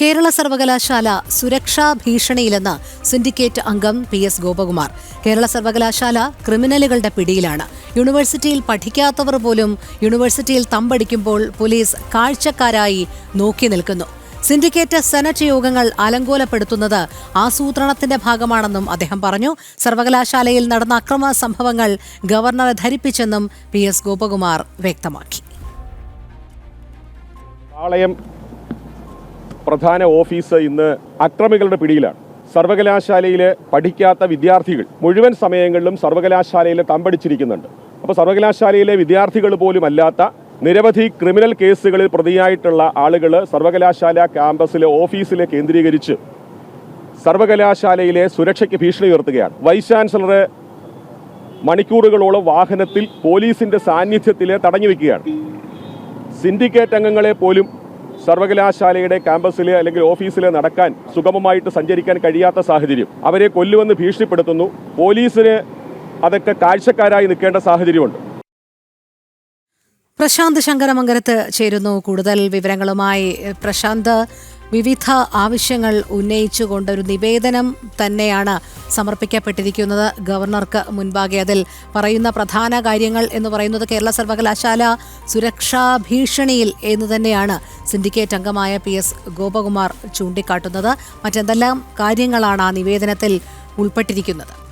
കേരള സർവകലാശാല സുരക്ഷാ ഭീഷണിയിലെന്ന് സിൻഡിക്കേറ്റ് അംഗം പി എസ് ഗോപകുമാർ. കേരള സർവകലാശാല ക്രിമിനലുകളുടെ പിടിയിലാണ്. യൂണിവേഴ്സിറ്റിയിൽ പഠിക്കാത്തവർ പോലും യൂണിവേഴ്സിറ്റിയിൽ തമ്പടിക്കുമ്പോൾ പോലീസ് കാഴ്ചക്കാരായി നോക്കി നിൽക്കുന്നു. സിൻഡിക്കേറ്റ് സെനറ്റ് യോഗങ്ങൾ അലങ്കോലപ്പെടുത്തുന്നത് ആസൂത്രണത്തിന്റെ ഭാഗമാണെന്നും അദ്ദേഹം പറഞ്ഞു. സർവകലാശാലയിൽ നടന്ന അക്രമ സംഭവങ്ങൾ ഗവർണറെ ധരിപ്പിച്ചെന്നും പി എസ് ഗോപകുമാർ വ്യക്തമാക്കി. പ്രധാന ഓഫീസ് ഇന്ന് അക്രമികളുടെ പിടിയിലാണ്. സർവകലാശാലയിലെ പഠിക്കാത്ത വിദ്യാർത്ഥികൾ മുഴുവൻ സമയങ്ങളിലും സർവകലാശാലയിൽ തമ്പടിച്ചിരിക്കുന്നുണ്ട്. അപ്പോൾ സർവകലാശാലയിലെ വിദ്യാർത്ഥികൾ പോലും അല്ലാത്ത നിരവധി ക്രിമിനൽ കേസുകളിൽ പ്രതിയായിട്ടുള്ള ആളുകൾ സർവകലാശാല ക്യാമ്പസിലെ ഓഫീസിലെ കേന്ദ്രീകരിച്ച് സർവകലാശാലയിലെ സുരക്ഷയ്ക്ക് ഭീഷണി ഉയർത്തുകയാണ്. വൈസ് ചാൻസലറെ മണിക്കൂറുകളോളം വാഹനത്തിൽ പോലീസിന്റെ സാന്നിധ്യത്തിൽ തടഞ്ഞു വെക്കുകയാണ്. സിൻഡിക്കേറ്റ് അംഗങ്ങളെ പോലും സർവകലാശാലയുടെ ക്യാമ്പസിൽ അല്ലെങ്കിൽ ഓഫീസിൽ നടക്കാൻ സുഗമമായിട്ട് സഞ്ചരിക്കാൻ കഴിയാത്ത സാഹചര്യം. അവരെ കൊല്ലുവെന്ന് ഭീഷണിപ്പെടുത്തുന്നു. പോലീസിന് അതൊക്കെ കാഴ്ചക്കാരായി നിൽക്കേണ്ട സാഹചര്യമുണ്ട്. പ്രശാന്ത് ശങ്കരമംഗലത്ത് ചേരുന്നു കൂടുതൽ വിവരങ്ങളുമായി. പ്രശാന്ത് വിവിധ ആവശ്യങ്ങൾ ഉന്നയിച്ചുകൊണ്ട് ഒരു നിവേദനം തന്നെയാണ് സമർപ്പിക്കപ്പെട്ടിരിക്കുന്നത്. ഗവർണർക്ക് മുൻപാകെ അതിൽ പറയുന്ന പ്രധാന കാര്യങ്ങൾ എന്ന് പറയുന്നത് കേരള സർവകലാശാല സുരക്ഷാ ഭീഷണിയിൽ എന്ന് തന്നെയാണ് സിൻഡിക്കേറ്റ് അംഗമായ പി എസ് ഗോപകുമാർ ചൂണ്ടിക്കാട്ടുന്നത്. മറ്റെന്തെല്ലാം കാര്യങ്ങളാണ് ആ നിവേദനത്തിൽ ഉൾപ്പെട്ടിരിക്കുന്നത്?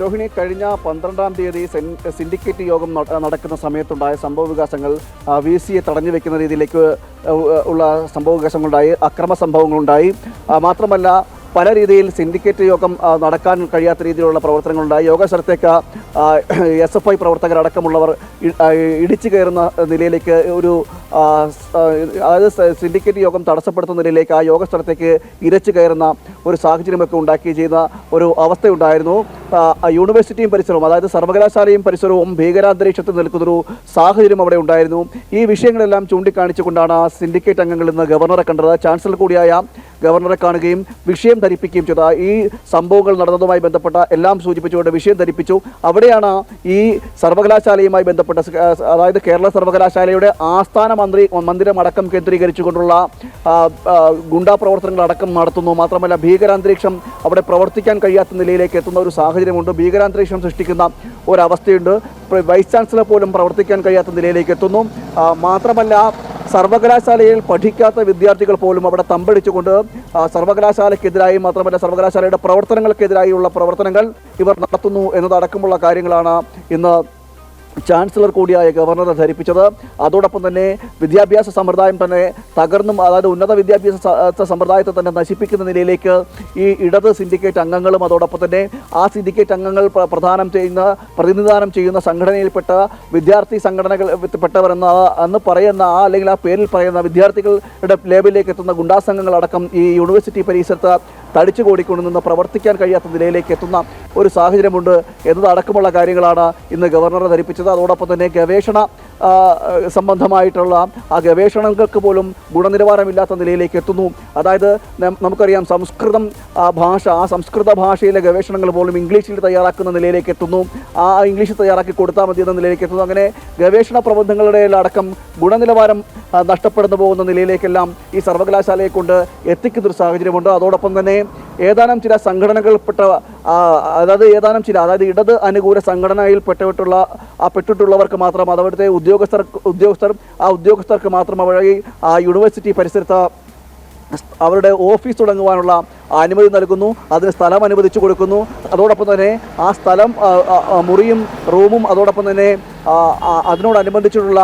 രോഹിണി കഴിഞ്ഞ പന്ത്രണ്ടാം തീയതി സിൻഡിക്കേറ്റ് യോഗം നടക്കുന്ന സമയത്തുണ്ടായ സംഭവ വികാസങ്ങൾ വി സിയെ തടഞ്ഞു വെക്കുന്ന രീതിയിലേക്ക് ഉള്ള സംഭവ വികാസങ്ങളുണ്ടായി അക്രമ സംഭവങ്ങളുണ്ടായി. മാത്രമല്ല പല രീതിയിൽ സിൻഡിക്കേറ്റ് യോഗം നടക്കാൻ കഴിയാത്ത രീതിയിലുള്ള പ്രവർത്തനങ്ങളുണ്ടായി. യോഗ സ്ഥലത്തേക്ക് എസ് എഫ് ഐ പ്രവർത്തകരടക്കമുള്ളവർ ഇടിച്ചു കയറുന്ന നിലയിലേക്ക് ഒരു അതായത് സിൻഡിക്കേറ്റ് യോഗം തടസ്സപ്പെടുത്തുന്ന നിലയിലേക്ക് ആ യോഗ സ്ഥലത്തേക്ക് ഇരച്ചു കയറുന്ന ഒരു സാഹചര്യമൊക്കെ ഉണ്ടാക്കി ചെയ്യുന്ന ഒരു അവസ്ഥയുണ്ടായിരുന്നു. യൂണിവേഴ്സിറ്റിയും പരിസരവും അതായത് സർവകലാശാലയും പരിസരവും ഭീകരാന്തരീക്ഷത്തിൽ നിൽക്കുന്നൊരു സാഹചര്യം അവിടെ ഉണ്ടായിരുന്നു. ഈ വിഷയങ്ങളെല്ലാം ചൂണ്ടിക്കാണിച്ചുകൊണ്ടാണ് സിൻഡിക്കേറ്റ് അംഗങ്ങൾ ഇന്ന് ഗവർണറെ കണ്ടത്. ചാൻസലർ കൂടിയായ ഗവർണറെ കാണുകയും വിഷയം ധരിപ്പിക്കുകയും ചെയ്തു. ഈ സംഭവങ്ങൾ നടന്നതുമായി ബന്ധപ്പെട്ട എല്ലാം സൂചിപ്പിച്ചുകൊണ്ട് വിഷയം ധരിപ്പിച്ചു. അവിടെയാണ് ഈ സർവകലാശാലയുമായി ബന്ധപ്പെട്ട അതായത് കേരള സർവകലാശാലയുടെ ആസ്ഥാന മന്ത്രി മന്ദിരം അടക്കം കേന്ദ്രീകരിച്ചുകൊണ്ടുള്ള ഗുണ്ടാ പ്രവർത്തനങ്ങൾ അടക്കം നടത്തുന്നു. മാത്രമല്ല ഭീകരാന്തരീക്ഷം അവിടെ പ്രവർത്തിക്കാൻ കഴിയാത്ത നിലയിലേക്ക് എത്തുന്ന ഒരു സാഹചര്യമുണ്ട്. ഭീകരാന്തരീക്ഷം സൃഷ്ടിക്കുന്ന ഒരവസ്ഥയുണ്ട്. വൈസ് ചാൻസലർ പോലും പ്രവർത്തിക്കാൻ കഴിയാത്ത നിലയിലേക്ക് എത്തുന്നു. മാത്രമല്ല സർവകലാശാലയിൽ പഠിക്കാത്ത വിദ്യാർത്ഥികൾ പോലും അവിടെ തമ്പടിച്ചുകൊണ്ട് സർവകലാശാലയ്ക്കെതിരായി മാത്രമല്ല സർവകലാശാലയുടെ പ്രവർത്തനങ്ങൾക്കെതിരായുള്ള പ്രവർത്തനങ്ങൾ ഇവർ നടത്തുന്നു എന്നതടക്കമുള്ള കാര്യങ്ങളാണ് ഇന്ന് ചാൻസലർ കൂടിയായ ഗവർണറെ ധരിപ്പിച്ചത്. അതോടൊപ്പം തന്നെ വിദ്യാഭ്യാസ സമ്പ്രദായം തന്നെ തകർന്നും അതായത് ഉന്നത വിദ്യാഭ്യാസ സമ്പ്രദായത്തെ തന്നെ നശിപ്പിക്കുന്ന നിലയിലേക്ക് ഈ ഇടത് സിൻഡിക്കേറ്റ് അംഗങ്ങളും അതോടൊപ്പം തന്നെ ആ സിൻഡിക്കേറ്റ് അംഗങ്ങൾ പ്ര- പ്രധാനം ചെയ്യുന്ന പ്രതിനിധാനം ചെയ്യുന്ന സംഘടനയിൽപ്പെട്ട വിദ്യാർത്ഥി സംഘടനകൾ പെട്ടവരെന്ന പറയുന്ന ആ അല്ലെങ്കിൽ ആ പേരിൽ പറയുന്ന വിദ്യാർത്ഥികളുടെ ലേബലിലേക്ക് എത്തുന്ന ഗുണ്ടാസംഘങ്ങളടക്കം ഈ യൂണിവേഴ്സിറ്റി പരിസരത്ത് തടിച്ചു കൂടിക്കൊണ്ട് നിന്ന് പ്രവർത്തിക്കാൻ കഴിയാത്ത നിലയിലേക്ക് എത്തുന്ന ഒരു സാഹചര്യമുണ്ട് എന്നതടക്കമുള്ള കാര്യങ്ങളാണ് ഇന്ന് ഗവർണറെ ധരിപ്പിച്ചത്. അതോടൊപ്പം തന്നെ ഗവേഷണ സംബന്ധമായിട്ടുള്ള ആ ഗവേഷണങ്ങൾക്ക് പോലും ഗുണനിലവാരമില്ലാത്ത നിലയിലേക്ക് എത്തുന്നു. അതായത് നമുക്കറിയാം സംസ്കൃതം ഭാഷ ആ സംസ്കൃത ഭാഷയിലെ ഗവേഷണങ്ങൾ പോലും ഇംഗ്ലീഷിൽ തയ്യാറാക്കുന്ന നിലയിലേക്ക് എത്തുന്നു. ആ ഇംഗ്ലീഷിൽ തയ്യാറാക്കി കൊടുത്താൽ മതി എന്ന നിലയിലേക്ക് എത്തുന്നു. അങ്ങനെ ഗവേഷണ പ്രബന്ധങ്ങളുടെ അടക്കം ഗുണനിലവാരം നഷ്ടപ്പെടുന്നു പോകുന്ന നിലയിലേക്കെല്ലാം ഈ സർവകലാശാലയെ കൊണ്ട് എത്തിക്കുന്നൊരു സാഹചര്യമുണ്ട്. അതോടൊപ്പം തന്നെ ഏതാനും ചില സംഘടനകൾപ്പെട്ട അതായത് ഏതാനും ചില അതായത് ഇടത് അനുകൂല സംഘടനയിൽ പെട്ടിട്ടുള്ള ആ പെട്ടിട്ടുള്ളവർക്ക് മാത്രം അതവിടുത്തെ ഉദ്യോഗസ്ഥർ ഉദ്യോഗസ്ഥർ ആ ഉദ്യോഗസ്ഥർക്ക് മാത്രം വഴി ആ യൂണിവേഴ്സിറ്റി പരിസരത്ത് അവരുടെ ഓഫീസ് തുടങ്ങുവാനുള്ള അനുമതി നൽകുന്നു അതിന് സ്ഥലം അനുവദിച്ചു കൊടുക്കുന്നു. അതോടൊപ്പം തന്നെ ആ സ്ഥലം മുറിയും റൂമും അതോടൊപ്പം തന്നെ അതിനോടനുബന്ധിച്ചിട്ടുള്ള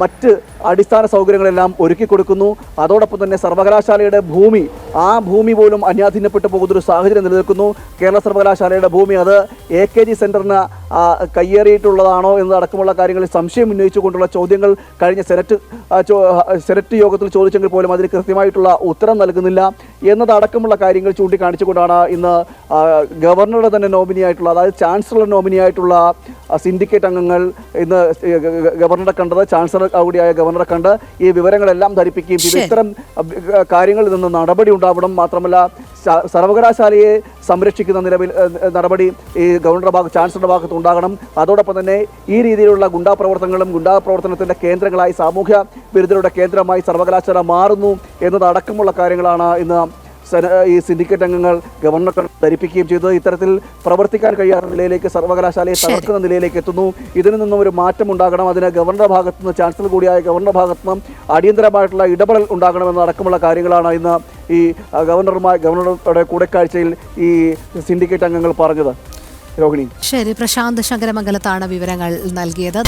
മറ്റ് അടിസ്ഥാന സൗകര്യങ്ങളെല്ലാം ഒരുക്കി കൊടുക്കുന്നു. അതോടൊപ്പം തന്നെ സർവകലാശാലയുടെ ഭൂമി ആ ഭൂമി പോലും അന്യാധീനപ്പെട്ടു പോകുന്നൊരു സാഹചര്യം നിലനിൽക്കുന്നു. കേരള സർവകലാശാലയുടെ ഭൂമി അത് എ കെ ജി സെന്ററിന് കയ്യേറിയിട്ടുള്ളതാണോ എന്നതടക്കമുള്ള കാര്യങ്ങളിൽ സംശയം ഉന്നയിച്ചുകൊണ്ടുള്ള ചോദ്യങ്ങൾ കഴിഞ്ഞ സെനറ്റ് സെനറ്റ് യോഗത്തിൽ ചോദിച്ചെങ്കിൽ പോലും അതിന് കൃത്യമായിട്ടുള്ള ഉത്തരം നൽകുന്നില്ല. എന്നതടക്കമുള്ള കാര്യങ്ങൾ ചൂണ്ടിക്കാണിച്ചുകൊണ്ടാണ് ഇന്ന് ഗവർണറുടെ തന്നെ നോമിനിയായിട്ടുള്ള അതായത് ചാൻസലർ നോമിനിയായിട്ടുള്ള സിൻഡിക്കേറ്റ് അംഗങ്ങൾ ഇന്ന് ഗവർണറെ കണ്ടത് ചാൻസലർ കൂടിയായ ഗവർണറെ കണ്ട് ഈ വിവരങ്ങളെല്ലാം ധരിപ്പിക്കുകയും ചെയ്തു. ഇത്തരം കാര്യങ്ങളിൽ നിന്ന് നടപടി ഉണ്ടാവണം മാത്രമല്ല സർവകലാശാലയെ സംരക്ഷിക്കുന്ന നിലവിൽ നടപടി ഈ ഗവർണറുടെ ഭാഗത്ത് ചാൻസലറുടെ ഭാഗത്ത് ഉണ്ടാകണം. അതോടൊപ്പം തന്നെ ഈ രീതിയിലുള്ള ഗുണ്ടാ പ്രവർത്തനങ്ങളും ഗുണ്ടാ പ്രവർത്തനത്തിന്റെ കേന്ദ്രങ്ങളായി സാമൂഹ്യ വിരുദ്ധരുടെ കേന്ദ്രമായി സർവകലാശാല മാറുന്നു എന്നതടക്കമുള്ള കാര്യങ്ങളാണ് ഇന്ന് ഈ സിൻഡിക്കേറ്റ് അംഗങ്ങൾ ഗവർണർക്ക് ധരിപ്പിക്കുകയും ചെയ്തത് ഇത്തരത്തിൽ പ്രവർത്തിക്കാൻ കഴിയാത്ത നിലയിലേക്ക് സർവകലാശാലയെ തകർക്കുന്ന നിലയിലേക്ക് എത്തുന്നു. ഇതിൽ നിന്നും ഒരു മാറ്റം ഉണ്ടാകണം. അതിന് ഗവർണർ ഭാഗത്തു നിന്ന് ചാൻസലർ കൂടിയായ ഗവർണറുടെ ഭാഗത്തു നിന്നും അടിയന്തരമായിട്ടുള്ള ഇടപെടൽ ഉണ്ടാകണമെന്ന് അടക്കമുള്ള കാര്യങ്ങളാണ് ഇന്ന് ഈ ഗവർണറുമായി ഗവർണറുടെ കൂടിക്കാഴ്ചയിൽ ഈ സിൻഡിക്കേറ്റ് അംഗങ്ങൾ പറഞ്ഞത്. രോഹിണി. ശരി പ്രശാന്ത് ശങ്കരമംഗലത്താണ് വിവരങ്ങൾ നൽകിയത്.